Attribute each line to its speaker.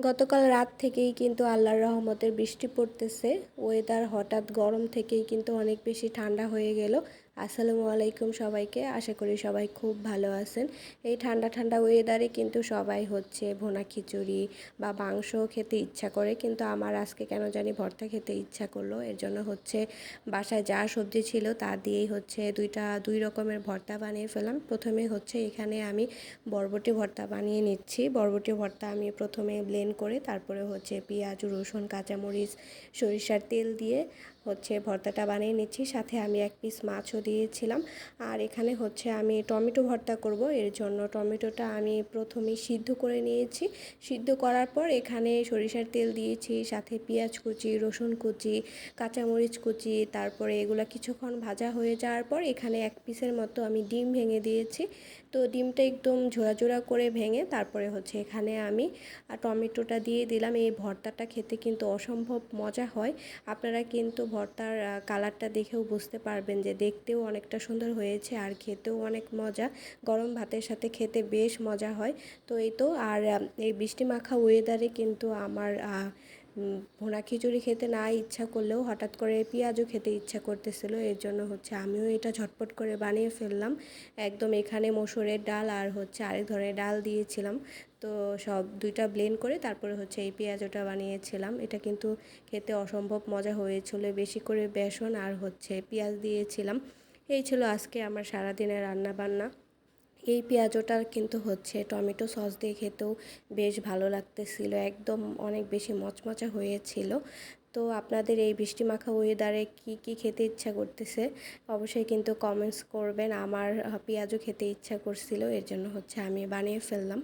Speaker 1: গতকাল রাত থেকেই কিন্তু আল্লাহর রহমতের বৃষ্টি পড়তেছে। ওয়েদার হঠাৎ গরম থেকেই কিন্তু অনেক বেশি ঠান্ডা হয়ে গেল। আসসালামু আলাইকুম সবাইকে। আশা করি সবাই খুব ভালো আছেন। এই ঠান্ডা ঠান্ডা ওয়েদারে কিন্তু সবাই হচ্ছে ভোনা খিচুড়ি বা মাংস খেতে ইচ্ছা করে। কিন্তু আমার আজকে কেন জানি ভর্তা খেতে ইচ্ছা করল। এর জন্য হচ্ছে বাসায় যা সবজি ছিল তা দিয়েই হচ্ছে দুইটা, দুই রকমের ভর্তা বানিয়ে ফেলাম। প্রথমে হচ্ছে এখানে আমি বরবটি ভর্তা বানিয়ে নিচ্ছি। বরবটি ভর্তা আমি প্রথমে ব্লেন্ড করে তারপরে হচ্ছে পেঁয়াজ, রসুন, কাঁচামরিচ, সরিষার তেল দিয়ে হচ্ছে ভর্তাটা বানিয়ে নিচ্ছি। সাথে আমি এক পিস মাছও দিয়েছিলাম। আর এখানে হচ্ছে আমি টমেটো ভর্তা করব। এর জন্য টমেটোটা আমি প্রথমে সিদ্ধ করে নিয়েছি। সিদ্ধ করার পর এখানে সরিষার তেল দিয়েছি, সাথে পেঁয়াজ কুচি, রসুন কুচি, কাঁচামরিচ কুচি, তারপরে এগুলো কিছুক্ষণ ভাজা হয়ে যাওয়ার পর এখানে এক পিসের মতো আমি ডিম ভেঙে দিয়েছি। তো ডিমটা একদম ঝোড়া করে ভেঙে তারপরে হচ্ছে এখানে আমি টমেটোটা দিয়ে দিলাম। এই ভর্তাটা খেতে কিন্তু অসম্ভব মজা হয়। আপনারা কিন্তু ভর্তার কালারটা দেখেও বুঝতে পারবেন যে দেখতেও অনেকটা সুন্দর হয়েছে আর খেতেও অনেক মজা। গরম ভাতের সাথে খেতে বেশ মজা হয়। তো এই তো, আর এই বৃষ্টি মাখা ওয়েদারে কিন্তু আমার ভোনা খিচুড়ি খেতে না ইচ্ছা করলেও হঠাৎ করে পেঁয়াজও খেতে ইচ্ছা করতেছিল। এর জন্য হচ্ছে আমিও এটা ঝটপট করে বানিয়ে ফেললাম। একদম এখানে মসুরের ডাল আর হচ্ছে আরেক ধরনের ডাল দিয়েছিলাম। তো সব দুইটা ব্লেন্ড করে তারপরে হচ্ছে এই পেঁয়াজটা বানিয়েছিলাম। এটা কিন্তু খেতে অসম্ভব মজা হয়েছিল। বেশি করে বেসন আর হচ্ছে পেঁয়াজ দিয়েছিলাম। এই ছিল আজকে আমার সারাদিনের রান্না বান্না এই পেঁয়াজটা কিন্তু হচ্ছে টমেটো সস দিয়ে খেতেও বেশ ভালো লাগতেছিল। একদম অনেক বেশি মচমচা হয়েছিল। তো আপনাদের এই বৃষ্টি মাখা ওয়েদারে কি কি খেতে ইচ্ছা করতেছে? অবশ্যই কিন্তু কমেন্টস করবেন। আমার পেঁয়াজও খেতে ইচ্ছা করছিল। এর জন্য হচ্ছে আমি বানিয়ে ফেললাম।